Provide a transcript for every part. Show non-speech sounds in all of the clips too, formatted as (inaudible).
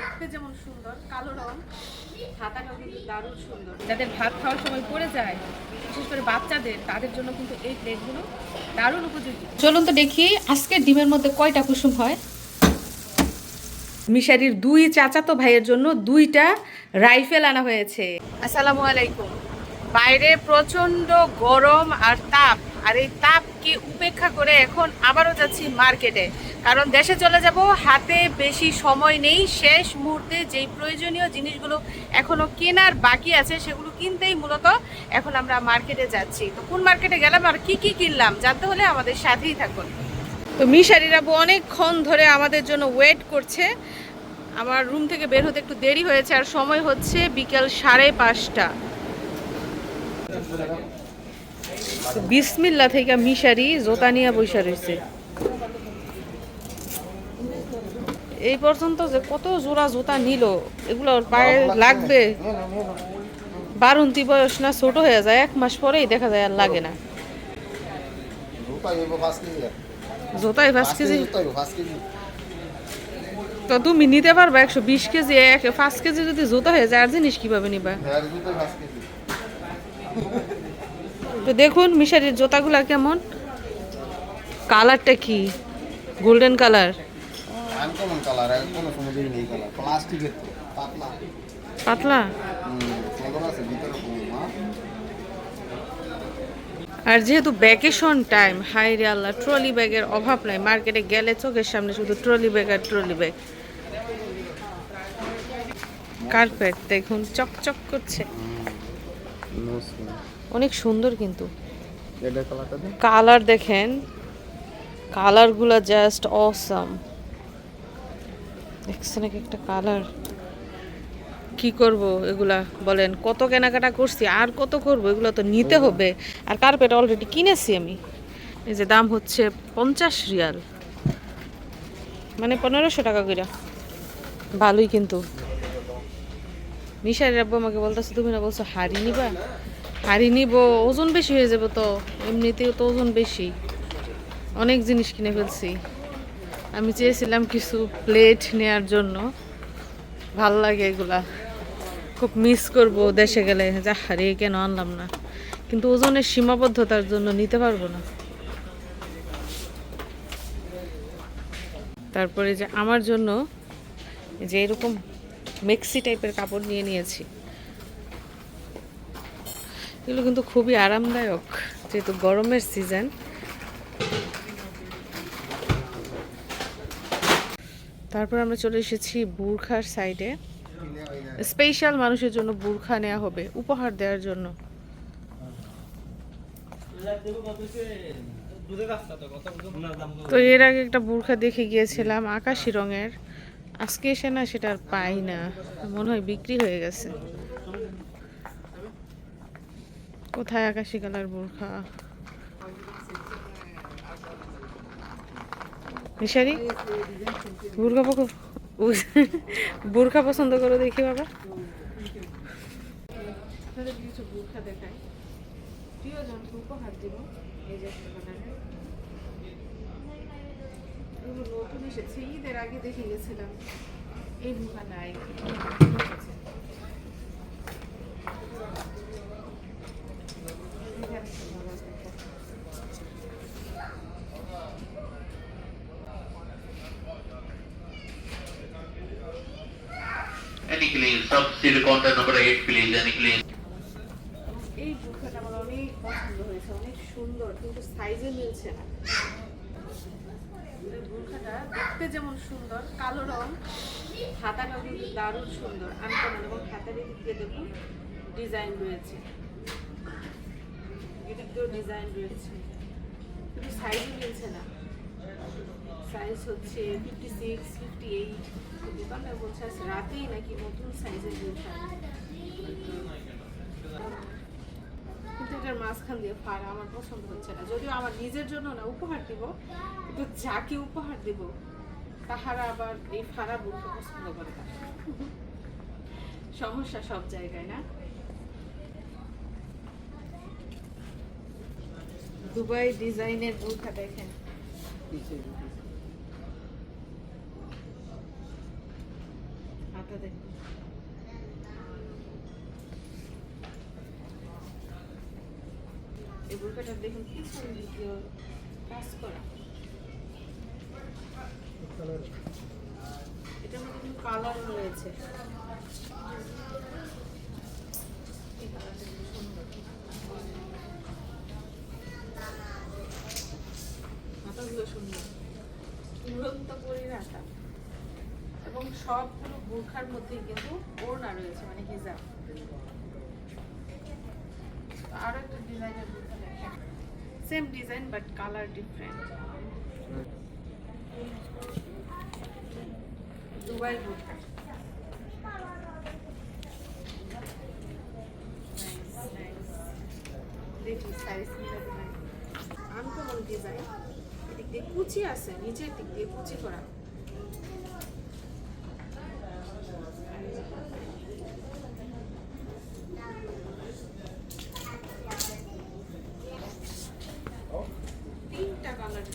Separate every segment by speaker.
Speaker 1: দেখতে যেমন সুন্দর কালো রং হাতাটাও কিন্তু দারুণ সুন্দর। যাদের ভাত খাওয়ার সময় পড়ে যায় বিশেষ করে বাচ্চাদের তাদের জন্য কিন্তু এই প্লেটগুলো দারুণ উপযোগী। চলুন তো দেখি আজকের ডিমের মধ্যে কয়টা কুসুম হয়। মিশারির দুই চাচাতো ভাইয়ের জন্য দুইটা রাইফেল আনা হয়েছে। আসসালামু আলাইকুম। বাইরে প্রচণ্ড গরম আর তাপ। আর এই তাপকে উপেক্ষা করে এখন আবারও যাচ্ছি মার্কেটে। কারণ দেশে চলে যাব, হাতে বেশি সময় নেই, শেষ মুহূর্তে যেই প্রয়োজনীয় জিনিসগুলো এখনও কেনার বাকি আছে সেগুলো কিনতেই মূলত এখন আমরা মার্কেটে যাচ্ছি। তো কোন মার্কেটে গেলাম আর কি কি কিনলাম জানতে হলে আমাদের সাথেই থাকুন। তো মিশারির অনেকক্ষণ ধরে আমাদের জন্য ওয়েট করছে। আমার রুম থেকে বের হতে একটু দেরি হয়েছে আর সময় হচ্ছে বিকেল সাড়ে পাঁচটা। বিসমিল্লা থেকে মিশারি জোতা নিয়ে বৈশা রয়েছে। এই পর্যন্ত যে কত জোড়া জুতা নিল এগুলো পায়ে লাগবে? বারুন্তি বয়স না ছোট হয়ে যায় এক মাস পরেই দেখা যায় আর লাগে না।
Speaker 2: হইব পাঁচ কেজি।
Speaker 1: পাঁচ। তো তুমি নিতে পারবা একশো বিশ কেজি এক পাঁচ কেজি যদি জুতা হয়ে যায় আর জিনিস কীভাবে নিবা
Speaker 2: হ্যাঁ, রূপাই পাঁচ কেজি।
Speaker 1: তো দেখুন মিশারির জুতাগুলা কেমন। কালারটা কি? গোল্ডেন কালার
Speaker 2: আনকমন কালার, আর কোনো সমুদ্রই নেই কালার। প্লাস্টিকের তো, পাতলা।
Speaker 1: আর যেহেতু ভ্যাকেশন টাইম হাই রে আল্লাহ ট্রলি ব্যাগের অভাব নাই। মার্কেটে গেলে চোখের সামনে শুধু ট্রলি ব্যাগ আর ট্রলি ব্যাগ কার্পেট দেখুন চকচক করছে। অনেক সুন্দর কিন্তু। কালার দেখেন কালারগুলো জাস্ট অসাম দেখছেন এক একটা কালার। কি করব এগুলা বলেন কত কেনাকাটা করছি আর কত করব? এগুলো তো নিতে হবে। আর কার্পেট অলরেডি কিনেছি আমি। এই যে দাম হচ্ছে পঞ্চাশ রিয়াল। মানে পনেরোশো টাকা করে ভালোই কিন্তু। মিশার আব্বু আমাকে বলতেছে তুমি না বলছো হাড়ি নিবা? হাড়ি নিব, ওজন বেশি হয়ে যাবে তো, এমনিতেও তো ওজন বেশি। অনেক জিনিস কিনে ফেলছি। আমি চেয়েছিলাম কিছু প্লেট নেয়ার জন্য। ভালো লাগে এগুলা। খুব মিস করব দেশে গেলে। যা হারিয়ে কেন আনলাম না? কিন্তু ওজনের সীমাবদ্ধতার জন্য নিতে পারব না। তারপরে যে আমার জন্য যে এরকম মেক্সি টাইপের কাপড় নিয়ে নিয়েছি। এগুলো কিন্তু খুবই আরামদায়ক, যেহেতু গরমের সিজন তারপর আমরা চলে এসেছি বুরখার সাইডে স্পেশাল মানুষের জন্য বুরখা নেওয়া হবে, উপহার দেওয়ার জন্য। তো এর আগে একটা বুরখা দেখে গিয়েছিলাম, আকাশি রঙের। আজকে এসে না সেটা আর পাই না, মনে হয় বিক্রি হয়ে গেছে। কোথায় আকাশি কালার বোরখা? মিশারি বোরখা পকো বোরখা পছন্দ করো দেখি বাবা। আপনাদের কিছু বোরখা দেখাই প্রিয়জনকে উপহার দিব এই যে নতুন এসেছে ঈদের আগে দেখে গেছিলাম এই বোরখা
Speaker 3: clean, sub-zero contact number 8 please, any clean.
Speaker 1: এই বোরখাটা আমার অনেক পছন্দ হয়েছে অনেক সুন্দর কিন্তু সাইজে মিলছে না। এই দেখতে যেমন সুন্দর কালো রং হাতাটাও কিন্তু দারুণ সুন্দর। আনকমন এবং হাতার দিক দিয়ে দেখুন ডিজাইন রয়েছে। এদিকেও ডিজাইন রয়েছে। কিন্তু সাইজে মিলছে না। সাইজ হচ্ছে ফিফটি সিক্স ফিফটি এইট দোকানটা বলছে আজ রাতেই নাকি নতুন সাইজের বোরখা কিন্তু এটার মাঝখান দিয়ে ফাড়া, আমার পছন্দ হচ্ছে না। যদিও আমার নিজের জন্য না, উপহার দিব, কিন্তু যাকে উপহার দিব, তাহারা আবার এই ফাড়া বুকে পছন্দ করে না সমস্যা সব জায়গায়, না? দুবাই ডিজাইনের বোরখা দেখেন। কালারটা দেখুন পিছন দিকেও কাজ করা। এটার মধ্যে কিন্তু কালার রয়েছে। সুন্দর। মাথাগুলো সুন্দর। উড়ন্ত পরিরাটা। এবং সবগুলো বোরখার মধ্যেই কিন্তু ওড়না রয়েছে মানে হিজাব। আরও একটা ডিজাইনের same design but colour different Dubai বোরখা. দেখি সাইজ মিলাতে নাই আনকমন ডিজাইন এদিক দিয়ে কুচি আছে, নিচের দিক দিয়ে কুচি করা তিনটা কালার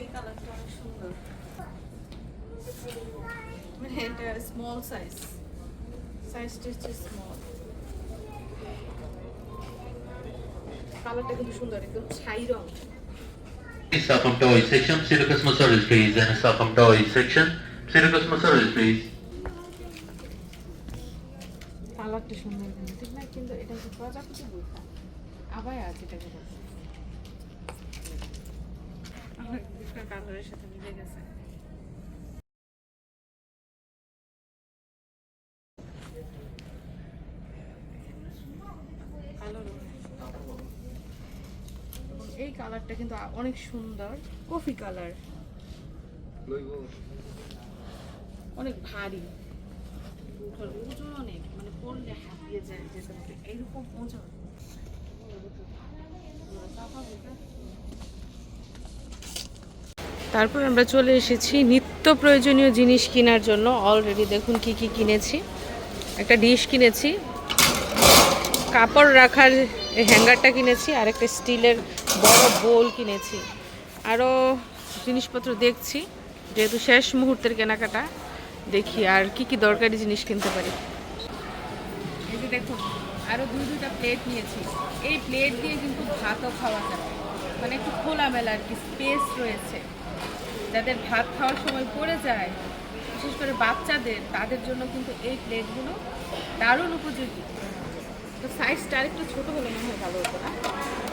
Speaker 1: এই কালারটা অনেক সুন্দর মানে এটা স্মল সাইজ সাইজটা হচ্ছে স্মল কালারটা কিন্তু সুন্দর একদম ছাই রং
Speaker 3: Staff from toy section, customer service please, and staff from toy section, customer service please.
Speaker 1: কালারটা সুন্দর কিন্তু ঠিক না কিন্তু এটা হচ্ছে প্রজাপতি বোরখা আবার আছে এটা কিন্তু আমার বোরখার কালারের সাথে মিলে গেছে। এই কালারটা কিন্তু অনেক সুন্দর। Coffee colour. অনেক ভারী। ওজন অনেক মানে পড়লে হাঁপিয়ে যায় যেতে হবে এইরকম ওজন। তারপর আমরা চলে এসেছি নিত্য প্রয়োজনীয় জিনিস কেনার জন্য। অলরেডি দেখুন কি কি কিনেছি। একটা ডিশ কিনেছি। কাপড় রাখার হ্যাঙ্গারটা কিনেছি আর একটা স্টিলের বড় বোল কিনেছি। আরও জিনিসপত্র দেখছি। যেহেতু শেষ মুহূর্তের কেনাকাটা, দেখি আর কি কি দরকারি জিনিস কিনতে পারি। এই দেখুন আরও দুই দুটা প্লেট নিয়েছি। এই প্লেট দিয়ে কিন্তু ভাতও খাওয়া যাবে মানে একটু খোলামেলা আর কি স্পেস রয়েছে। যাদের ভাত খাওয়ার সময় পড়ে যায়, বিশেষ করে বাচ্চাদের, তাদের জন্য কিন্তু এই প্লেটগুলো দারুণ উপযোগী। তো সাইজটা আরেকটু ছোটো হলে মনে হয় ভালো হতো না?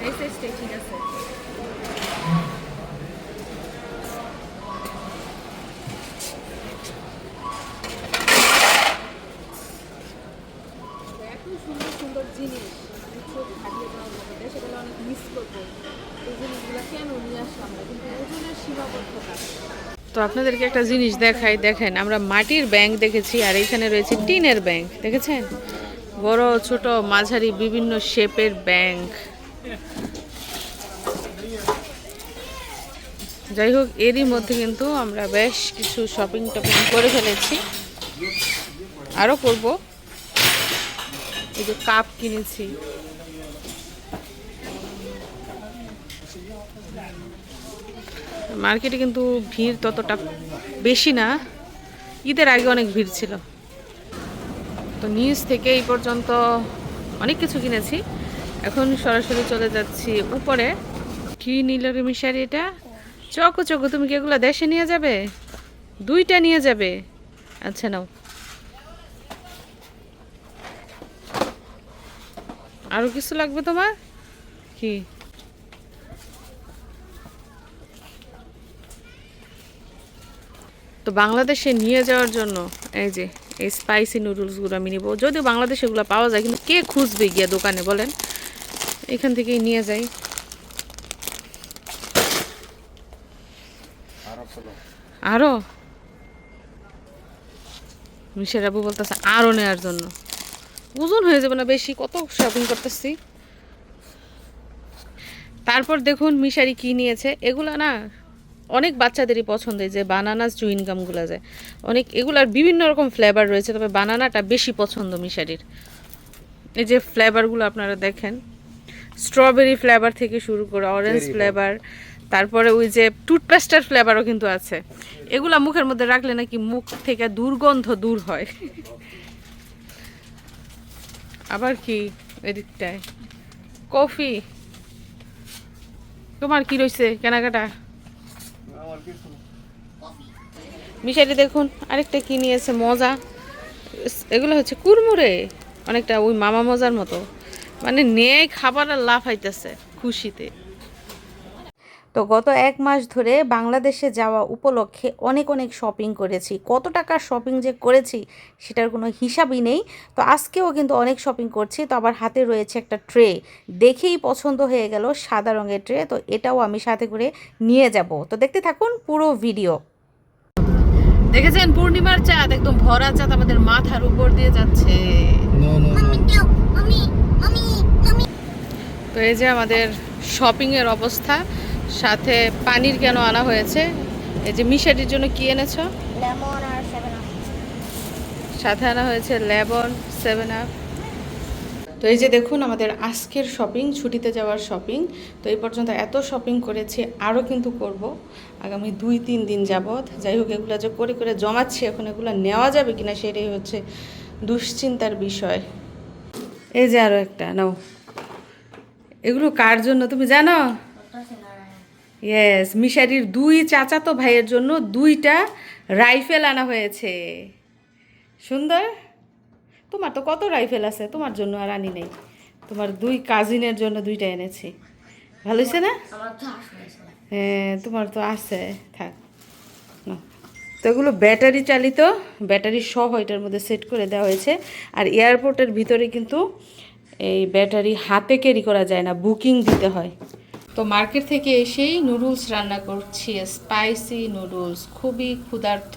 Speaker 1: এই সাইজটাই ঠিক আছে এত সুন্দর সুন্দর জিনিস আমি চোখ হারিয়ে যাওয়ার মতো দেশে গেলে অনেক মিস করব এই জিনিসগুলো কেন নিয়ে আসলাম না কিন্তু ওজনের সীমাবদ্ধতা তো আপনাদেরকে একটা জিনিস দেখাই, দেখেন, আমরা মাটির ব্যাংক দেখেছি আর এখানে রয়েছে টিনের ব্যাংক, দেখেছেন? বড়, ছোট, মাঝারি, বিভিন্ন শেপের ব্যাংক। যাই হোক, এরই মধ্যে কিন্তু আমরা বেশ কিছু শপিং টপিং করে ফেলেছি। আরও করব। এই যে কাপ কিনেছি। মার্কেটে কিন্তু ভিড় ততটা বেশি না। ঈদের আগে অনেক ভিড় ছিল। তো নিউজ থেকে এই পর্যন্ত অনেক কিছু কিনেছি। এখন সরাসরি চলে যাচ্ছি উপরে। কি নিল রে মিশারি এটা? চকো চকো, তুমি কি এগুলো দেশে নিয়ে যাবে? দুইটা নিয়ে যাবে। আচ্ছা নাও। আরও কিছু লাগবে তোমার? কি? তো বাংলাদেশে নিয়ে যাওয়ার জন্য, এই যে, এই স্পাইসি নুডলসগুলো আমি নিব। যদিও বাংলাদেশে এগুলো পাওয়া যায়, কিন্তু কে খুঁজবে গিয়া দোকানে, বলেন? এখান থেকেই নিয়ে যাই। আরও মিশের আবু বলতেছে আরও নেওয়ার জন্য। ওজন হয়ে যাবে না বেশি, কত শপিং করতেছি। তারপর দেখুন মিশারি কি নিয়েছে। এগুলো না অনেক বাচ্চাদেরই পছন্দ এই যে বানানা চুইনগামগুলো যায় অনেক এগুলার বিভিন্ন রকম ফ্লেভার রয়েছে তবে বানানাটা বেশি পছন্দ মিশারির। এই যে ফ্লেভারগুলো আপনারা দেখেন স্ট্রবেরি ফ্লেভার থেকে শুরু করে অরেঞ্জ ফ্লেভার তারপরে ওই যে টুথপেস্টের ফ্লেভারও কিন্তু আছে। এগুলা মুখের মধ্যে রাখলে নাকি মুখ থেকে দুর্গন্ধ দূর হয়। আবার কি এদিকটায়? কফি। তোমার কি রয়েছে কেনাকাটা? মিশাইটি দেখুন, আরেকটা কি নিয়েছে, মজা। এগুলো হচ্ছে কুরমুরে অনেকটা ওই মামা মজার মতো। মানে নেয়, খাবার আর লাফাইতেছে খুশিতে। তো গত এক মাস ধরে বাংলাদেশে যাওয়া উপলক্ষে অনেক অনেক শপিং করেছি। কত টাকার শপিং যে করেছি সেটার কোনো হিসাবই নেই। তো আজকেও কিন্তু অনেক শপিং করছি। তো আবার হাতে রয়েছে একটা ট্রে দেখেই পছন্দ হয়ে গেল সাদা রঙের ট্রে তো এটাও আমি সাথে করে নিয়ে যাব। তো দেখতে থাকুন পুরো ভিডিও দেখেছেন? পূর্ণিমার চাঁদ একদম ভরা চাঁদ আমাদের মাথার উপর দিয়ে যাচ্ছে। তো এই যে আমাদের শপিং এর অবস্থা। সাথে পানির কেন আনা হয়েছে? এই যে মিশাটির জন্য কি এনেছো?
Speaker 4: লেমন আর সেভেন আপ।
Speaker 1: সাথে আনা হয়েছে লেবন সেভেন আপ। তো এই যে দেখুন আমাদের আজকের শপিং ছুটিতে যাওয়ার শপিং তো এই পর্যন্ত এত শপিং করেছি আরও কিন্তু করব। আগামী দুই তিন দিন যাবৎ। যাই হোক এগুলো যে করে করে জমাচ্ছি এখন এগুলো নেওয়া যাবে কিনা সেটাই হচ্ছে দুশ্চিন্তার বিষয়। এই যে আরও একটা নাও। এগুলো কার জন্য তুমি জানো? ইয়েস মিশারির দুই চাচাতো ভাইয়ের জন্য দুইটা রাইফেল আনা হয়েছে। সুন্দর? তোমার তো কত রাইফেল আছে তোমার জন্য আর আনি নেই। তোমার দুই কাজিনের জন্য দুইটা এনেছি। ভালো হয়েছে না? হ্যাঁ তোমার তো আছে থাক। তো এগুলো ব্যাটারি চালিত ব্যাটারি সহ এটার মধ্যে সেট করে দেওয়া হয়েছে। আর এয়ারপোর্টের ভিতরে কিন্তু এই ব্যাটারি হাতে ক্যারি করা যায় না বুকিং দিতে হয়। তো মার্কেট থেকে এসেই নুডলস রান্না করছি, স্পাইসি নুডলস, খুবই ক্ষুধার্থ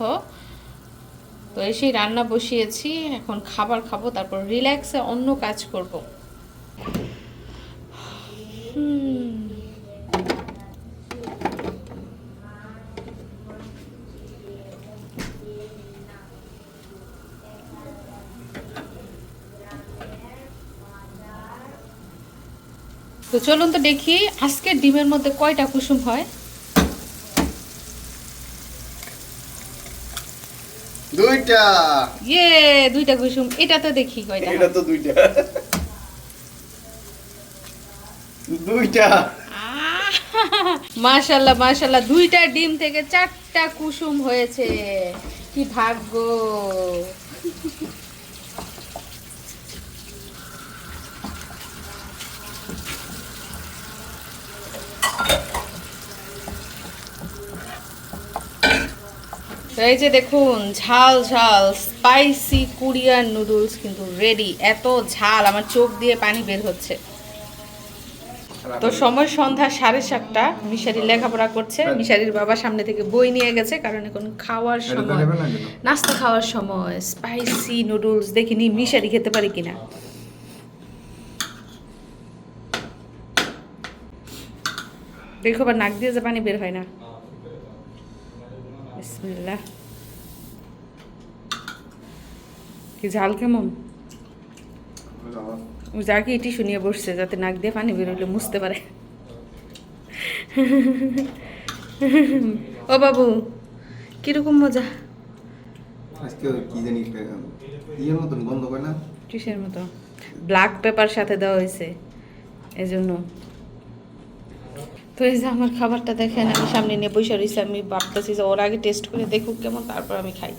Speaker 1: তো এসেই রান্না বসিয়েছি, এখন খাবার খাব, তারপর রিল্যাক্সে অন্য কাজ করব। হুম। তো চলুন তো দেখি আজকের ডিমের মধ্যে কয়টা কুসুম হয়?
Speaker 2: দুইটা।
Speaker 1: ইয়ে দুইটা কুসুম। এটা তো দেখি কয়টা
Speaker 2: এটা তো দুইটা। দুইটা।
Speaker 1: মাশাল্লাহ মাশাল্লাহ দুইটা ডিম থেকে চারটা কুসুম হয়েছে। কি ভাগ্য। এই যে দেখুন ঝাল ঝাল স্পাইসি কোরিয়ান নুডলস কিন্তু রেডি এত ঝাল আমার চোখ দিয়ে পানি বের হচ্ছে। তো সময় সন্ধ্যা সাড়ে সাতটা মিশারি লেখাপড়া করছে। মিশারির বাবা সামনে থেকে বই নিয়ে গেছে কারণ এখন খাওয়ার সময়। নাস্তা খাওয়ার সময় স্পাইসি নুডলস দেখিনি মিশারি খেতে পারি কিনা। দেখো আবার নাক দিয়ে যে পানি বের হয় না। বিসমিল্লাহ কি ঝাল কেমন? যাকে এটি শুনিয়ে বসছে যাতে নাক দিয়ে পানি বেরোলে মুছতে পারে। ও বাবু কীরকম মজা?
Speaker 2: আজকে কি জানি ইয়ের মতন বন্ধ করে না?
Speaker 1: কিসের মতো? ব্ল্যাক পেপার সাথে দেওয়া হয়েছে এজন্য। তো এই যে আমার খাবারটা দেখেন, আমি সামনে নিয়ে বসে রয়েছি আমি ভাবতেছি যে ওর আগে টেস্ট করে দেখুক কেমন, তারপর আমি খাই।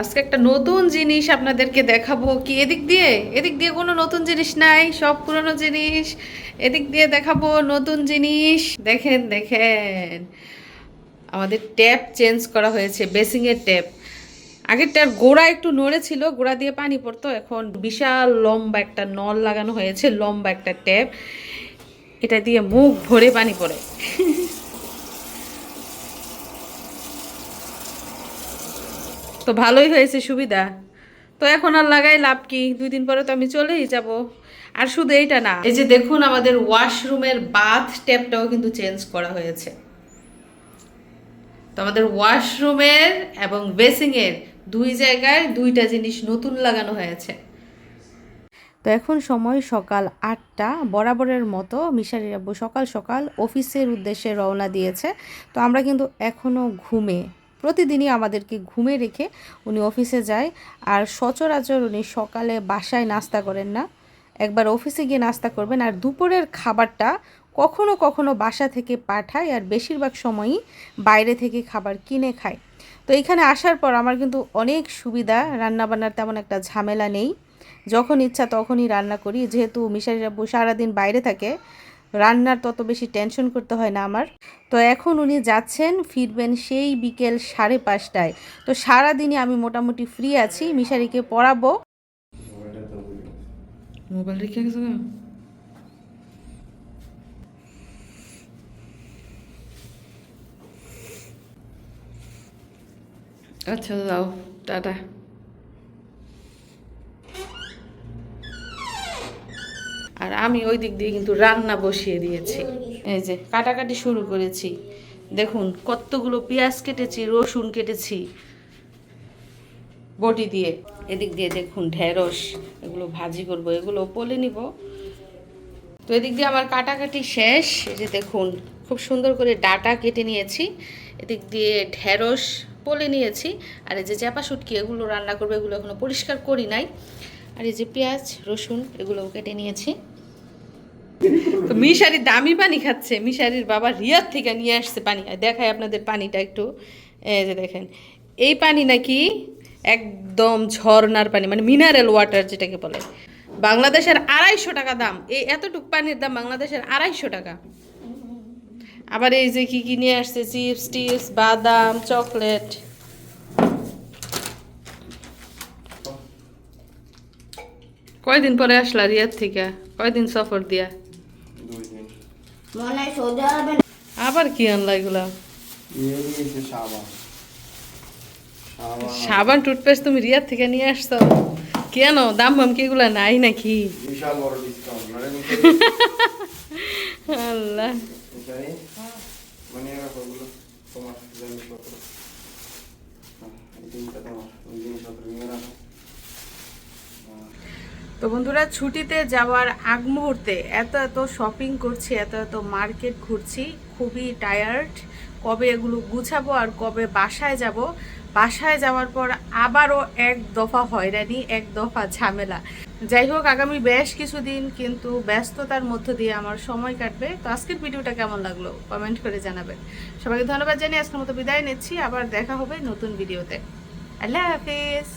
Speaker 1: আজকে একটা নতুন জিনিস আপনাদেরকে দেখাবো কি? এদিক দিয়ে এদিক দিয়ে কোনো নতুন জিনিস নাই, সব পুরনো জিনিস। এদিক দিয়ে দেখাবো নতুন জিনিস। দেখেন দেখেন। আমাদের ট্যাপ চেঞ্জ করা হয়েছে, বেসিংয়ের ট্যাপ আগেরটার গোড়া একটু নড়ে ছিল, গোড়া দিয়ে পানি পড়তো। এখন বিশাল লম্বা একটা নল লাগানো হয়েছে, লম্বা একটা ট্যাপ। এটা দিয়ে মুখ ভরে পানি পড়ে। তো ভালোই হয়েছে সুবিধা। তো এখন আর লাগাই লাভ কি? দুই দিন পরে তো আমি চলেই যাব। আর শুধু এইটা না, এই যে দেখুন আমাদের ওয়াশরুমের বাথ ট্যাপটাও কিন্তু চেঞ্জ করা হয়েছে। তো আমাদের ওয়াশরুমের এবং বেসিংয়ের দুই জায়গায় দুইটা জিনিস নতুন লাগানো হয়েছে। তো এখন সময় সকাল আটটা, বরাবরের মতো মিশারি আব্বু সকাল সকাল অফিসের উদ্দেশ্যে রওনা দিয়েছে। তো আমরা কিন্তু এখনও ঘুমে, প্রতিদিনই আমাদেরকে ঘুমে রেখে উনি অফিসে যায়। আর সচরাচর উনি সকালে বাসায় নাস্তা করেন না। একবার অফিসে গিয়ে নাস্তা করবেন। আর দুপুরের খাবারটা কখনো কখনো বাসা থেকে পাঠায়। আর বেশিরভাগ সময়ই বাইরে থেকে খাবার কিনে খায়। তো এখানে আসার পর আমার কিন্তু অনেক সুবিধা, রান্নাবান্নার তেমন একটা ঝামেলা নেই। যখন ইচ্ছা তখনই রান্না করি। যেহেতু মিশারি আব্বু সারাদিন বাইরে থাকে, রান্নার তত বেশি টেনশন করতে হয় না আমার। তো এখন উনি যাচ্ছেন, ফিরবেন সেই বিকেল সাড়ে পাঁচটায়। তো সারাদিনই আমি মোটামুটি ফ্রি আছি মিশারিকে পড়াবো। মোবাইল রেখে গেছে আচ্ছা যাও টাটা আর আমি ওই দিক দিয়ে কিন্তু রান্না বসিয়ে দিয়েছি। এই যে কাটাকাটি শুরু করেছি। দেখুন, কতগুলো পেঁয়াজ কেটেছি, রসুন কেটেছি বটি দিয়ে। এদিক দিয়ে দেখুন ঢেঁড়স, এগুলো ভাজি করব, এগুলো পলে নিব। তো এদিক দিয়ে আমার কাটাকাটি শেষ। এই যে দেখুন, খুব সুন্দর করে ডাটা কেটে নিয়েছি। এদিক দিয়ে ঢেঁড়স পলে নিয়েছি। আর এই যে চাপা শুটকি, এগুলো রান্না করবে, এগুলো এখনও পরিষ্কার করি নাই। আর এই যে পেঁয়াজ, রসুন, এগুলোও কেটে নিয়েছি। তো মিশারি দামি পানি খাচ্ছে। মিশারির বাবা রিয়াদ থেকে নিয়ে আসছে পানি। দেখায় আপনাদের পানিটা একটু। যে দেখেন, এই পানি নাকি একদম ঝর্নার পানি মানে মিনারেল ওয়াটার যেটাকে বলে। বাংলাদেশের আড়াইশো টাকা দাম। এই এতটুক পানির দাম বাংলাদেশের আড়াইশো টাকা। আবার এই যে কি কি নিয়ে আসছে চিপস টিপস বাদাম চকলেট। কয়দিন পরে আসলা রিয়াদ থেকে? কয়দিন সফর দিয়া?
Speaker 4: মনে হয়
Speaker 1: আবার কি আনলা এগুলা?
Speaker 2: সাবান।
Speaker 1: টুথপেস্ট তুমি রিয়াদ থেকে নিয়ে আসছো? কেন? দাম বাম কি এগুলা নাই নাকি?
Speaker 2: বিশাল বড় ডিসকাউন্ট মানে (laughs)
Speaker 1: আল্লাহ।
Speaker 2: মানে তোমার জিনিসপত্র।
Speaker 1: তো বন্ধুরা, ছুটিতে যাওয়ার আগ মুহূর্তে এত এত শপিং করছি, এত এত মার্কেট ঘুরছি, খুবই টায়ার্ড কবে এগুলো গুছাবো আর কবে বাসায় যাব বাসায় যাওয়ার পর আবারও এক দফা হয়রানি, এক দফা ঝামেলা। যাই হোক, আগামী বেশ কিছুদিন কিন্তু ব্যস্ততার মধ্য দিয়ে আমার সময় কাটবে। তো আজকের ভিডিওটা কেমন লাগল? কমেন্ট করে জানাবেন। সবাইকে ধন্যবাদ জানিয়ে আজকের মতো বিদায় নিচ্ছি। আবার দেখা হবে নতুন ভিডিওতে। আল্লাহ হাফিজ!